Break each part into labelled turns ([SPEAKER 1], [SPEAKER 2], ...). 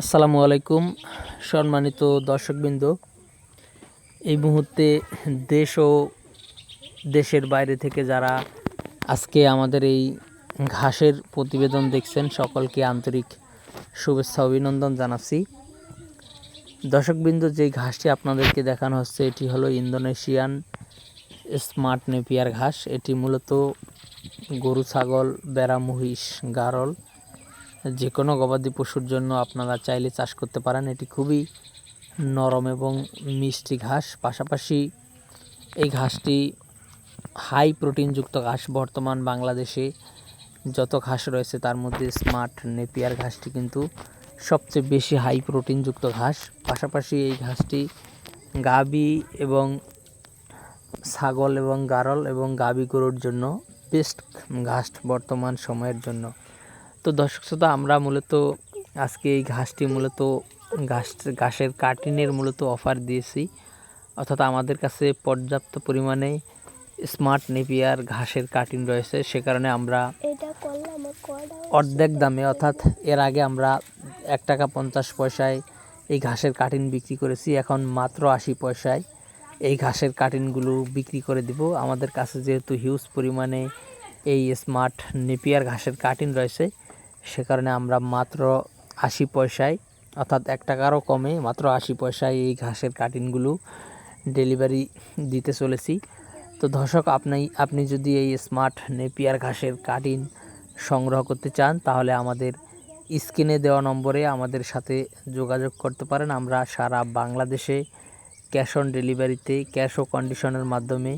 [SPEAKER 1] আসসালামু আলাইকুম, সম্মানিত দর্শকবৃন্দ। এই মুহূর্তে দেশ ও দেশের বাইরে থেকে যারা আজকে আমাদের এই ঘাসের প্রতিবেদন দেখছেন, সকলকে আন্তরিক শুভেচ্ছা, অভিনন্দন জানাচ্ছি। দর্শকবৃন্দ, যে ঘাসটি আপনাদেরকে দেখানো হচ্ছে, এটি হলো ইন্দোনেশিয়ান স্মার্ট নেপিয়ার ঘাস। এটি মূলত গরু, ছাগল, বেড়া, মহিষ, গারল যে কোনো গবাদি পশুর জন্য আপনারা চাইলে চাষ করতে পারেন। এটি খুবই নরম এবং মিষ্টি ঘাস। পাশাপাশি এই ঘাসটি হাই প্রোটিনযুক্ত ঘাস। বর্তমান বাংলাদেশে যত ঘাস রয়েছে, তার মধ্যে স্মার্ট নেপিয়ার ঘাসটি কিন্তু সবচেয়ে বেশি হাই প্রোটিনযুক্ত ঘাস। পাশাপাশি এই ঘাসটি গাবি এবং ছাগল এবং গারল এবং গাবি গরুর জন্য বেস্ট ঘাস বর্তমান সময়ের জন্য। তো দর্শক শ্রোতা আমরা মূলত আজকে এই ঘাসটি মূলত ঘাস ঘাসের কাটিনের মূলত অফার দিয়েছি। অর্থাৎ আমাদের কাছে পর্যাপ্ত পরিমাণে স্মার্ট নেপিয়ার ঘাসের কাটিন রয়েছে। সে কারণে আমরা অর্ধেক দামে অর্থাৎ এর আগে আমরা এক টাকা পঞ্চাশ পয়সায় এই ঘাসের কাটিন বিক্রি করেছি। এখন মাত্র আশি পয়সায় এই ঘাসের কাটিনগুলো বিক্রি করে দিব। আমাদের কাছে যেহেতু হিউজ পরিমাণে এই স্মার্ট নেপিয়ার ঘাসের কাটিন রয়েছে সে কারণে আমরা মাত্র আশি পয়সায়, অর্থাৎ এক টাকারও কমে মাত্র আশি পয়সায় এই ঘাসের কাটিনগুলো ডেলিভারি দিতে চলেছি। তো দর্শক, আপনি আপনি যদি এই স্মার্ট নেপিয়ার ঘাসের কাটিন সংগ্রহ করতে চান, তাহলে আমাদের স্ক্রিনে দেওয়া নম্বরে আমাদের সাথে যোগাযোগ করতে পারেন। আমরা সারা বাংলাদেশে ক্যাশ অন ডেলিভারিতে, ক্যাশ ও কন্ডিশনের মাধ্যমে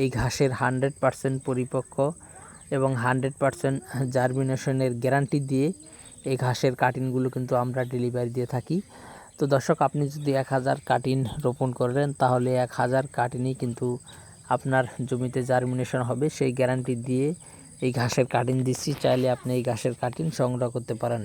[SPEAKER 1] এই ঘাসের হান্ড্রেড পারসেন্ট পরিপক্ক এবং হান্ড্রেড পারসেন্ট জার্মিনেশনের গ্যারান্টি দিয়ে এই ঘাসের কাটিনগুলো কিন্তু আমরা ডেলিভারি দিয়ে থাকি। তো দর্শক, আপনি যদি এক হাজার কাটিন রোপণ করেন তাহলে এক হাজার কাটিনই কিন্তু আপনার জমিতে জার্মিনেশন হবে। সেই গ্যারান্টি দিয়ে এই ঘাসের কাটিন দিচ্ছি। চাইলে আপনি এই ঘাসের কাটিন সংগ্রহ করতে পারেন।